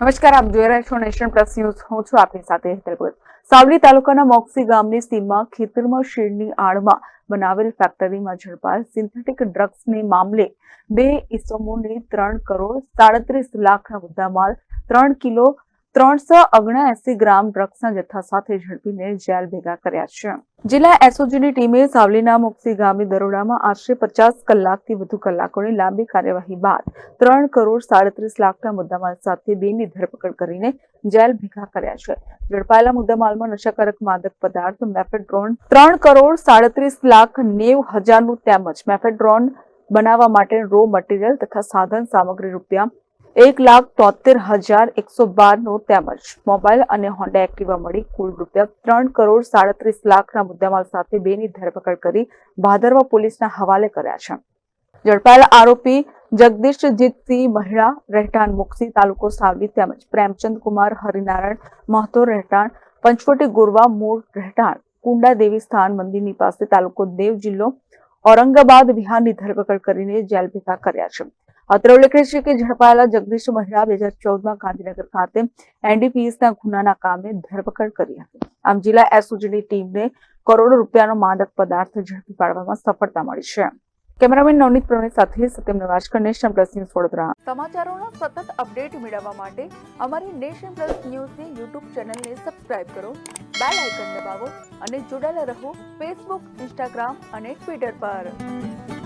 નમસ્કાર, આપ જોઈ રહ્યા છો નેશન પ્લસ ન્યૂઝ. હું છું આપની સાથે હેતલ સાવલી તાલુકાના મોક્સી ગામની સીમમાં ખેતરમાં શેડની આડમાં બનાવેલ ફેક્ટરીમાં ઝડપાયેલ સિન્થેટિક ડ્રગ્સને મામલે બે ઇસમોને ત્રણ કરોડ સાડત્રીસ લાખના મુદ્દામાલ ત્રણ કિલો ત્રણસો ઓગણસી ગ્રામ ડ્રગ્સના જથ્થા સાથે ઝડપીને જેલ ભેગા કર્યા છે. જિલ્લા એસઓજીની ટીમે સાવલીના મુક્સી ગામે દરોડામાં આશરે પચાસ કલાકથી વધુ કલાકોની લાંબી કાર્યવાહી બાદ ત્રણ કરોડ સાડત્રીસ લાખના મુદ્દામાલ સાથે બેની ધરપકડ કરીને જેલ ભેગા કર્યા છે. ઝડપાયેલા મુદ્દામાલમાં નશાકારક માદક પદાર્થ મેફેડ્રોન ત્રણ કરોડ સાડત્રીસ લાખ નેવ હજારનું તેમજ મેફેડ્રોન બનાવવા માટે રો મટીરિયલ તથા સાધન સામગ્રી રૂપિયા એક લાખ તોતેર હજાર એકસો બારનો તેમજ મોબાઈલ અને હોન્ડા એક્ટિવા મળી કુલ રૂપિયા ત્રણ કરોડ સાડત્રીસ લાખના મુદ્દામાલ સાથે બેની ધરપકડ કરી ભાદરવા પોલીસના હવાલે કર્યા છે. ઝડપાયેલ આરોપી જગદીશ જીતસિંહ મહિડા રહેઠાણ મુક્સી તાલુકો સાવલી તેમજ પ્રેમચંદ કુમાર, હરિનારાયણ મહતો રહેઠાણ, પંચવટી ગોરવા મૂળ રહેઠાણ, કુંડા દેવી સ્થાન મંદિરની પાસે તાલુકો દેવ જિલ્લો, ઔરંગાબાદ બિહારની ધરપકડ કરીને જેલ ભેગા કર્યા છે. અત્રે ઉલ્લેખનીય છે કે ઝડપાયેલા જગદીશ મહેરા બે હજાર ચૌદમાં ગાંધીનગર ખાતે એનડીપીએસના ગુનાના કામે ધરપકડ કરી હતી. આમ જિલ્લા એસઓજીની ટીમને કરોડો રૂપિયાનો માદક પદાર્થ ઝડપી પાડવામાં સફળતા મળી છે. કેમેરામેન નવનીત પ્રવીણ સાથે Satyam Navajkar nation plus news Vadodara. સમાચારોના સતત અપડેટ મેળવવા માટે અમારી નેશન પ્લસ ન્યૂઝની યુટ્યુબ ચેનલને સબસ્ક્રાઇબ કરો, બેલ આઇકન દબાવો અને જોડાયેલા રહો ફેસબુક, ઇન્સ્ટાગ્રામ અને ટ્વિટર પર.